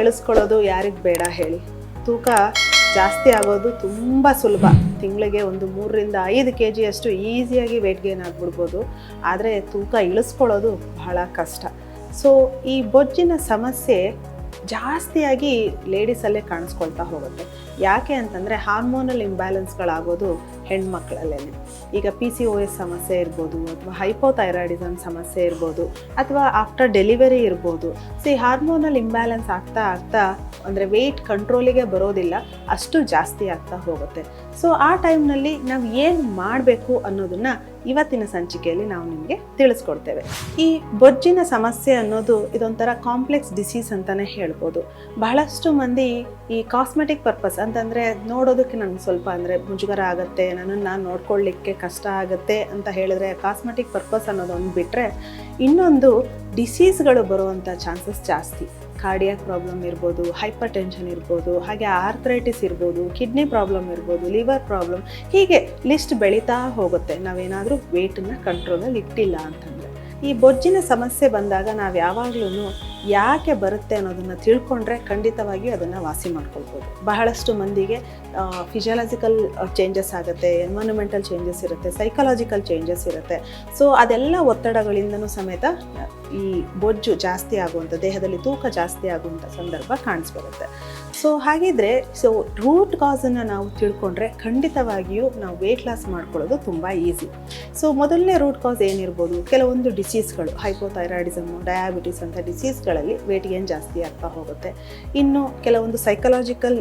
ಇಳಿಸ್ಕೊಳ್ಳೋದು ಯಾರಿಗೆ ಬೇಡ ಹೇಳಿ. ತೂಕ ಜಾಸ್ತಿ ಆಗೋದು ತುಂಬ ಸುಲಭ. ತಿಂಗಳಿಗೆ ಒಂದು ಮೂರರಿಂದ ಐದು ಕೆ ಜಿಯಷ್ಟು ಈಸಿಯಾಗಿ ವೆಯ್ಟ್ ಗೇನ್ ಆಗಿಬಿಡ್ಬೋದು. ಆದರೆ ತೂಕ ಇಳಿಸ್ಕೊಳ್ಳೋದು ಬಹಳ ಕಷ್ಟ. ಸೊ ಈ ಬೊಜ್ಜಿನ ಸಮಸ್ಯೆ ಜಾಸ್ತಿಯಾಗಿ ಲೇಡೀಸಲ್ಲೇ ಕಾಣಿಸ್ಕೊಳ್ತಾ ಹೋಗುತ್ತೆ. ಯಾಕೆ ಅಂತಂದರೆ ಹಾರ್ಮೋನಲ್ ಇಂಬ್ಯಾಲೆನ್ಸ್ಗಳಾಗೋದು ಹೆಣ್ಮಕ್ಳಲ್ಲೇ ಈಗ ಪಿ ಸಿ ಒ ಎಸ್ ಸಮಸ್ಯೆ ಇರ್ಬೋದು, ಅಥವಾ ಹೈಪೋಥೈರಾಯ್ಡಿಸಮ್ ಸಮಸ್ಯೆ ಇರ್ಬೋದು, ಅಥವಾ ಆಫ್ಟರ್ ಡೆಲಿವರಿ ಇರ್ಬೋದು. ಸಿ ಹಾರ್ಮೋನಲ್ ಇಂಬ್ಯಾಲೆನ್ಸ್ ಆಗ್ತಾ ಆಗ್ತಾ ಅಂದರೆ ವೆಯ್ಟ್ ಕಂಟ್ರೋಲಿಗೆ ಬರೋದಿಲ್ಲ, ಅಷ್ಟು ಜಾಸ್ತಿ ಆಗ್ತಾ ಹೋಗುತ್ತೆ. ಸೊ ಆ ಟೈಮ್ನಲ್ಲಿ ನಾವು ಏನು ಮಾಡಬೇಕು ಅನ್ನೋದನ್ನು ಇವತ್ತಿನ ಸಂಚಿಕೆಯಲ್ಲಿ ನಾವು ನಿಮಗೆ ತಿಳಿಸ್ಕೊಡ್ತೇವೆ. ಈ ಬೊಜ್ಜಿನ ಸಮಸ್ಯೆ ಅನ್ನೋದು ಇದೊಂಥರ ಕಾಂಪ್ಲೆಕ್ಸ್ ಡಿಸೀಸ್ ಅಂತಲೇ ಹೇಳ್ಬೋದು. ಬಹಳಷ್ಟು ಮಂದಿ ಈ ಕಾಸ್ಮೆಟಿಕ್ ಪರ್ಪಸ್ ಅಂತಂದರೆ ನೋಡೋದಕ್ಕೆ ನನಗೆ ಸ್ವಲ್ಪ ಅಂದರೆ ಮುಜುಗರ ಆಗುತ್ತೆ, ನನ್ನನ್ನು ನಾನು ನೋಡ್ಕೊಳ್ಳಿಕ್ಕೆ ಕಷ್ಟ ಆಗುತ್ತೆ ಅಂತ ಹೇಳಿದ್ರೆ ಕಾಸ್ಮೆಟಿಕ್ ಪರ್ಪಸ್ ಅನ್ನೋದೊಂದು ಬಿಟ್ಟರೆ ಇನ್ನೊಂದು ಡಿಸೀಸ್ಗಳು ಬರುವಂಥ ಚಾನ್ಸಸ್ ಜಾಸ್ತಿ. ಕಾರ್ಡಿಯಾಕ್ ಪ್ರಾಬ್ಲಮ್ ಇರ್ಬೋದು ಹೈಪರ್ ಟೆನ್ಷನ್ ಇರ್ಬೋದು, ಹಾಗೆ ಆರ್ಥರೈಟಿಸ್ ಇರ್ಬೋದು ಕಿಡ್ನಿ ಪ್ರಾಬ್ಲಮ್ ಇರ್ಬೋದು ಲಿವರ್ ಪ್ರಾಬ್ಲಮ್ ಹೀಗೆ ಲಿಸ್ಟ್ ಬೆಳೀತಾ ಹೋಗುತ್ತೆ. ನಾವೇನಾದರೂ ವೆಯ್ಟನ್ನು ಕಂಟ್ರೋಲಲ್ಲಿ ಇಟ್ಟಿಲ್ಲ ಅಂತಂದರೆ. ಈ ಬೊಜ್ಜಿನ ಸಮಸ್ಯೆ ಬಂದಾಗ ನಾವು ಯಾವಾಗಲೂ ಯಾಕೆ ಬರುತ್ತೆ ಅನ್ನೋದನ್ನು ತಿಳ್ಕೊಂಡ್ರೆ ಖಂಡಿತವಾಗಿಯೂ ಅದನ್ನು ವಾಸಿ ಮಾಡ್ಕೊಳ್ಬೋದು. ಬಹಳಷ್ಟು ಮಂದಿಗೆ ಫಿಸಿಯಾಲಜಿಕಲ್ ಚೇಂಜಸ್ ಆಗುತ್ತೆ ಎನ್ವೈರನ್ಮೆಂಟಲ್ ಚೇಂಜಸ್ ಇರುತ್ತೆ ಸೈಕಲಾಜಿಕಲ್ ಚೇಂಜಸ್ ಇರುತ್ತೆ. ಸೊ ಅದೆಲ್ಲ ಒತ್ತಡಗಳಿಂದನೂ ಸಮೇತ, ಈ ಬೊಜ್ಜು ಜಾಸ್ತಿ ಆಗುವಂಥ ದೇಹದಲ್ಲಿ ತೂಕ ಜಾಸ್ತಿ ಆಗುವಂಥ ಸಂದರ್ಭ ಕಾಣಿಸ್ಬರುತ್ತೆ. ಸೊ ಹಾಗಿದ್ರೆ ಸೊ ರೂಟ್ ಕಾಸನ್ನು ನಾವು ತಿಳ್ಕೊಂಡ್ರೆ ಖಂಡಿತವಾಗಿಯೂ ನಾವು ವೆಯ್ಟ್ ಲಾಸ್ ಮಾಡ್ಕೊಳ್ಳೋದು ತುಂಬ ಈಸಿ ಸೊ ಮೊದಲನೇ ರೂಟ್ ಕಾಸ್ ಏನಿರ್ಬೋದು? ಕೆಲವೊಂದು ಡಿಸೀಸ್ಗಳು ಹೈಪೋಥೈರಾಯ್ಡಿಸಮು ಡಯಾಬಿಟಿಸ್ ಅಂತ ಡಿಸೀಸ್ಗಳಲ್ಲಿ ವೇಟ್ ಗೇನ್ ಜಾಸ್ತಿ ಆಗ್ತಾ ಹೋಗುತ್ತೆ. ಇನ್ನು ಕೆಲವೊಂದು ಸೈಕಲಾಜಿಕಲ್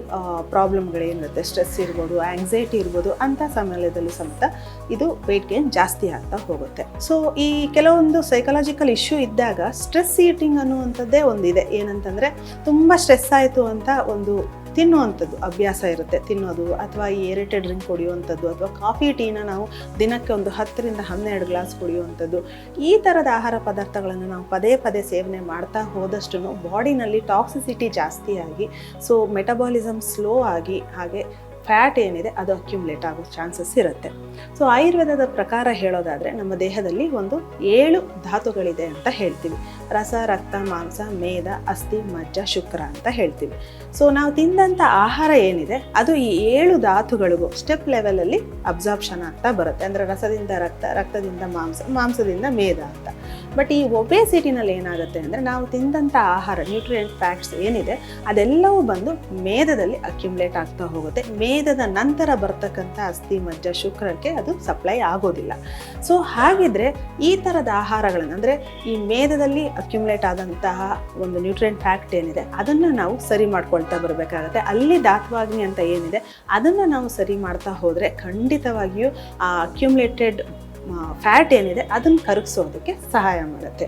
ಪ್ರಾಬ್ಲಮ್ಗಳೇನಿರುತ್ತೆ ಸ್ಟ್ರೆಸ್ ಇರ್ಬೋದು ಆಂಗ್ಸೈಟಿ ಇರ್ಬೋದು, ಅಂಥ ಸಮಯದಲ್ಲೂ ಸಮೇತ ಇದು ವೆಯ್ಟ್ ಗೇನ್ ಜಾಸ್ತಿ ಆಗ್ತಾ ಹೋಗುತ್ತೆ. ಸೊ ಈ ಕೆಲವೊಂದು ಸೈಕಲಾಜಿಕಲ್ ಇಶ್ಯೂ ಇದ್ದಾಗ ಸ್ಟ್ರೆಸ್ ಈಟಿಂಗ್ ಅನ್ನುವಂಥದ್ದೇ ಒಂದಿದೆ. ಏನಂತಂದರೆ ತುಂಬ ಸ್ಟ್ರೆಸ್ ಆಯಿತು ಅಂತ ಒಂದು ತಿನ್ನುವಂಥದ್ದು ಅಭ್ಯಾಸ ಇರುತ್ತೆ, ತಿನ್ನೋದು ಅಥವಾ ಈ ಏರೆಟೆಡ್ ಡ್ರಿಂಕ್ ಕುಡಿಯುವಂಥದ್ದು ಅಥವಾ ಕಾಫಿ ಟೀನ ನಾವು ದಿನಕ್ಕೆ ಒಂದು ಹತ್ತರಿಂದ ಹನ್ನೆರಡು ಗ್ಲಾಸ್ ಕುಡಿಯುವಂಥದ್ದು. ಈ ಥರದ ಆಹಾರ ಪದಾರ್ಥಗಳನ್ನು ನಾವು ಪದೇ ಪದೇ ಸೇವನೆ ಮಾಡ್ತಾ ಹೋದಷ್ಟು ಬಾಡಿನಲ್ಲಿ ಟಾಕ್ಸಿಸಿಟಿ ಜಾಸ್ತಿಯಾಗಿ ಸೊ ಮೆಟಬಾಲಿಸಮ್ ಸ್ಲೋ ಆಗಿ, ಹಾಗೆ ಫ್ಯಾಟ್ ಏನಿದೆ ಅದು ಅಕ್ಯುಮುಲೇಟ್ ಆಗೋ ಚಾನ್ಸಸ್ ಇರುತ್ತೆ. ಸೊ ಆಯುರ್ವೇದದ ಪ್ರಕಾರ ಹೇಳೋದಾದರೆ ನಮ್ಮ ದೇಹದಲ್ಲಿ ಒಂದು ಏಳು ಧಾತುಗಳಿದೆ ಅಂತ ಹೇಳ್ತೀವಿ. ರಸ, ರಕ್ತ, ಮಾಂಸ, ಮೇದ, ಅಸ್ಥಿ, ಮಜ್ಜ, ಶುಕ್ರ ಅಂತ ಹೇಳ್ತೀವಿ. ಸೊ ನಾವು ತಿಂದಂಥ ಆಹಾರ ಏನಿದೆ ಅದು ಈ ಏಳು ಧಾತುಗಳಿಗೂ ಸ್ಟೆಪ್ ಲೆವೆಲಲ್ಲಿ ಅಬ್ಸಾರ್ಪ್ಷನ್ ಆಗ್ತಾ ಬರುತ್ತೆ. ಅಂದರೆ ರಸದಿಂದ ರಕ್ತ, ರಕ್ತದಿಂದ ಮಾಂಸ, ಮಾಂಸದಿಂದ ಮೇದ ಅಂತ. ಬಟ್ ಈ ಒಬೇಸಿಟಿನಲ್ಲಿ ಏನಾಗುತ್ತೆ ಅಂದರೆ ನಾವು ತಿಂದಂಥ ಆಹಾರ ನ್ಯೂಟ್ರಿಯೆಂಟ್ ಫ್ಯಾಟ್ಸ್ ಏನಿದೆ, ಅದೆಲ್ಲವೂ ಬಂದು ಮೇದದಲ್ಲಿ ಅಕ್ಯುಮುಲೇಟ್ ಆಗ್ತಾ ಹೋಗುತ್ತೆ. ಮೇದದ ನಂತರ ಬರ್ತಕ್ಕಂಥ ಅಸ್ಥಿ ಮಜ್ಜ ಶುಕ್ರಕ್ಕೆ ಅದು ಸಪ್ಲೈ ಆಗೋದಿಲ್ಲ. ಸೊ ಹಾಗಿದ್ರೆ ಈ ಥರದ ಆಹಾರಗಳನ್ನು ಅಂದರೆ ಈ ಮೇದದಲ್ಲಿ ಅಕ್ಯುಮುಲೇಟ್ ಆದಂತಹ ಒಂದು ನ್ಯೂಟ್ರಿಯೆಂಟ್ ಫ್ಯಾಕ್ಟ್ ಏನಿದೆ, ಅದನ್ನು ನಾವು ಸರಿ ಮಾಡ್ಕೊಳ್ತಾ ಬರಬೇಕಾಗತ್ತೆ. ಅಲ್ಲಿ ದಾತ್ವಾಗ್ನಿ ಅಂತ ಏನಿದೆ, ಅದನ್ನು ನಾವು ಸರಿ ಮಾಡ್ತಾ ಹೋದರೆ ಖಂಡಿತವಾಗಿಯೂ ಆ ಅಕ್ಯುಮುಲೇಟೆಡ್ ಫ್ಯಾಟ್ ಏನಿದೆ ಅದನ್ನು ಕರಗಿಸೋದಕ್ಕೆ ಸಹಾಯ ಮಾಡುತ್ತೆ.